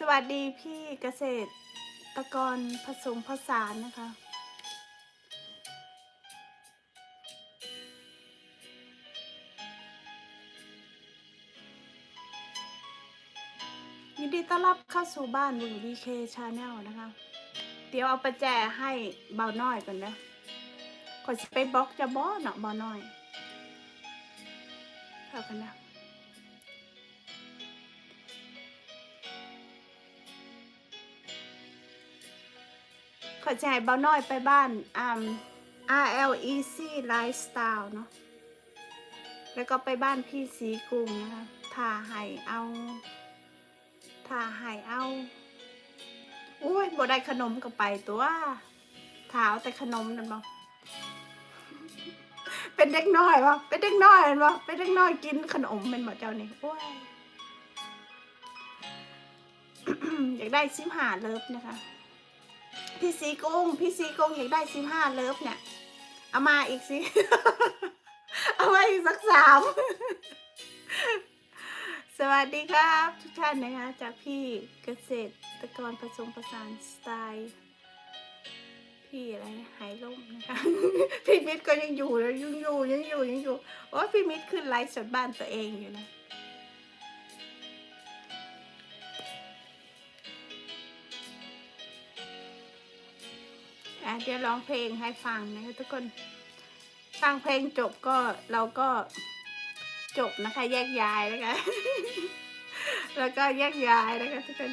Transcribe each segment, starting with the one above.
สวัสดีพี่เกษตรตะกรผสมผสานนะคะ ยินดีต้อนรับเข้าสู่บ้านลุงวีเคชาแนลนะคะ เดี๋ยวเอาประแจให้เบาน้อยก่อนนะก่อนจะไปบล็อกจะบอเนาะเบาน้อยเข้ากันนะ ขอจะให้เบาน้อยไปบ้านอ่า RLEC Lifestyle เนาะแล้วก็ไปบ้านพี่สีกรุงนะคะถ่าให้เอาถ่าให้เอาอุ้ยบ่ได้ขนมก็ไปตัวถาเอาแต่ขนมนั่นบ่เป็นเด็กน้อยวะเป็นเด็กน้อยเห็นบ่เป็นเด็กน้อยกินขนมเป็นบ่เจ้านี่โอ้ยอยากได้ซิมหาเลิฟนะคะ พี่ซีกุ้งพี่ซีกุ้งอยากได้ซิมห้าเลิฟเนี่ย เอามาอีกสิ เอามาอีกสักสามสวัสดีครับ ทุกท่านนะคะ จากพี่เกษตรกรผสมผสานสไตล์ พี่อะไรหายล่มนะคะ พี่มิตรก็ยังอยู่แล้วยังอยู่ยังอยู่ยังอยู่โอ้พี่มิตรขึ้นไลฟ์สดบ้านตัวเองอยู่นะ อะเดี๋ยวร้องเพลงให้ฟังนะคะทุกคนฟังเพลงจบก็เราก็จบนะคะ แยกย้ายนะคะ แล้วก็แยกย้ายนะคะทุกคน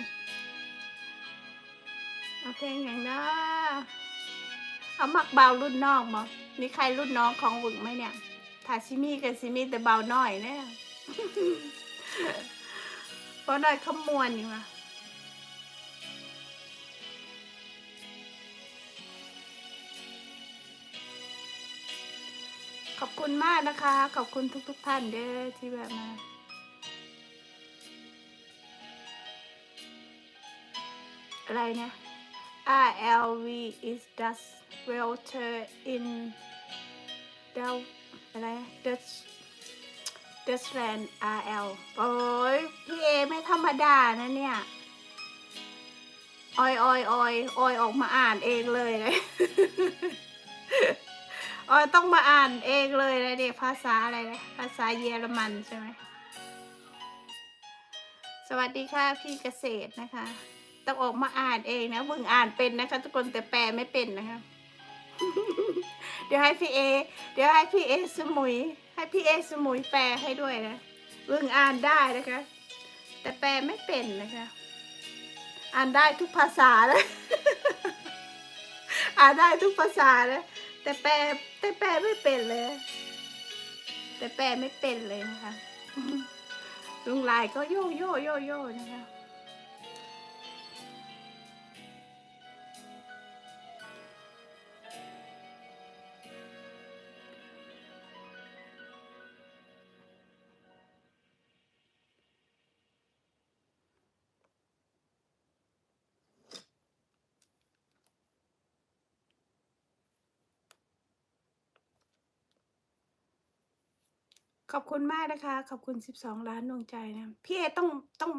เอาเพลงอย่างนะเอามักเบารุ่นนองมั้งมีใครรุ่นน้องของวึงไหมเนี่ยถ้าซิมีกับซิมีแต่เบาหน่อยเนี่ยเบาหน่อยขมวนอยู่ว่ะ อบคุณมากนะคะ ขอบคุณทุก ๆ ท่านเด้อที่แบบมาอะไรนะ RLV is dust welter in Del อะไร Dutch Dutchland RL โอ้ยพี่เอไม่ธรรมดานะเนี่ยออยออยออยออยออกมาอ่านเองเลยเลย อ๋อต้องมาอ่านเองเลยนะเนี่ยภาษาอะไรนะภาษาเยอรมันใช่ไหมสวัสดีค่ะพี่เกษตรนะคะ ต้องออกมาอ่านเองนะมึงอ่านเป็นนะคะ ทุกคนแต่แปลไม่เป็นนะคะ เดี๋ยวให้พี่เอ เดี๋ยวให้พี่เอสมุย ให้พี่เอสมุยแปลให้ด้วยนะมึงอ่านได้นะคะ แต่แปลไม่เป็นนะคะ อ่านได้ทุกภาษาเลย อ่านได้ทุกภาษาเลย แต่แปลแต่แปลไม่เป็นเลย แต่แปลไม่เป็นเลยนะคะลุงลายก็โยโยโยโยนะคะ ขอบคุณมากนะคะ ขอบคุณสิบสองล้านดวงใจนะ พี่เอต้องต้อง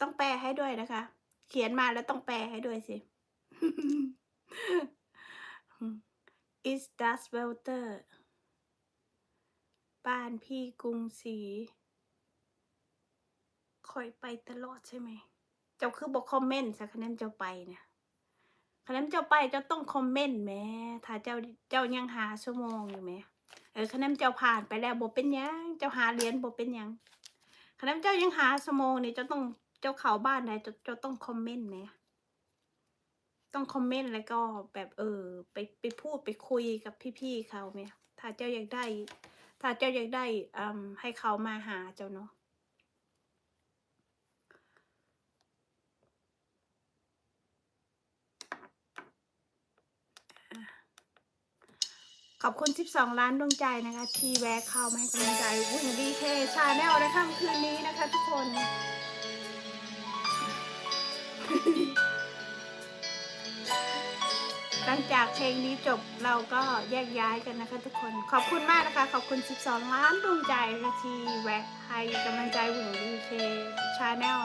ต้องแปลให้ด้วยนะคะ เขียนมาแล้วต้องแปลให้ด้วยสิ is das welter บ้านพี่กรุงศรีคอยไปตลอดใช่ไหม เจ้าคือบอกคอมเมนต์สักคะแนนเจ้าไปเนี่ยคะแนนเจ้าไปเจ้าต้องคอมเมนต์แม่ถ้าเจ้าเจ้ายังหาชั่วโมงอยู่ไหม เออคะแนนเจ้าผ่านไปแล้วบ่เป็นยังเจ้าหาเหรียญบ่เป็นยังคะแนนเจ้ายังหาสมองนี่เจ้าต้องเจ้าเข่าบ้านไหนเจ้าเจ้าต้องคอมเมนต์ไหมต้องคอมเมนต์แล้วก็แบบเออ ไปไปพูดไปคุยกับพี่ๆเขาไหมถ้าเจ้าอยากได้ ถ้าเจ้าอยากได้อ่าให้เขามาหาเจ้าเนาะ ขอบคุณ 12 ล้านดวงใจนะคะ ที่แวะเข้ามาให้กำลังใจวุ่นดีเคชาแนลในค่ำคืนนี้นะคะทุกคนหลังจากเพลงนี้จบเราก็แยกย้ายกันนะคะทุกคนขอบคุณมากนะคะ ขอบคุณ 12 ล้านดวงใจนะคะที่แวะให้กำลังใจวุ่นดีเคชาแนล